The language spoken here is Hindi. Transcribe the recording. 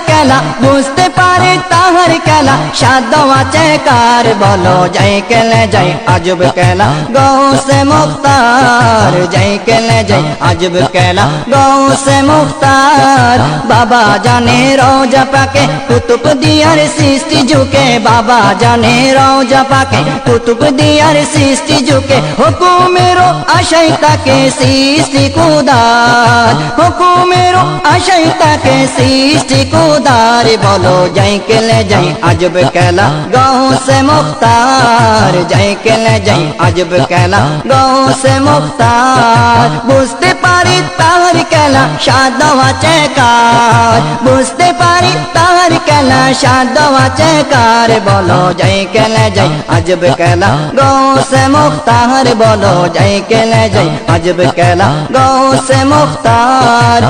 তাহার খেলা বুঝতে পারি তাহার খেলা সাধ্য আছে কার বলো যাই কেলে যাই আজব খেলা গৌসে মুক্তার যাই কেলে যাই আজব খেলা গৌসে মুক্তার বাবা জানে রোজা পাকে কুতুব দিয়ার সৃষ্টি ঝুঁকে বাবা জানে রোজা পাকে কুতুব দিয়ার সৃষ্টি ঝুঁকে হুকুমেরও আশাই তাকে সৃষ্টি কুদার হুকুমেরও আশাই তাকে সৃষ্টি কুদার उदार बोलो जय के ले जय अजब कहला गाँव से मुख्तार। जय के ले जय अजब कहला गाँव से मुख्तार। बुझते पारी तार कहला शादवा चेकार। बुझते पारी तार कहला शादवा चेकार। बोलो जय के ले जय अजब कहला गाँव से मुख्तार। बोलो जय के ले जय अजब कहला गाँव से मुख्तार।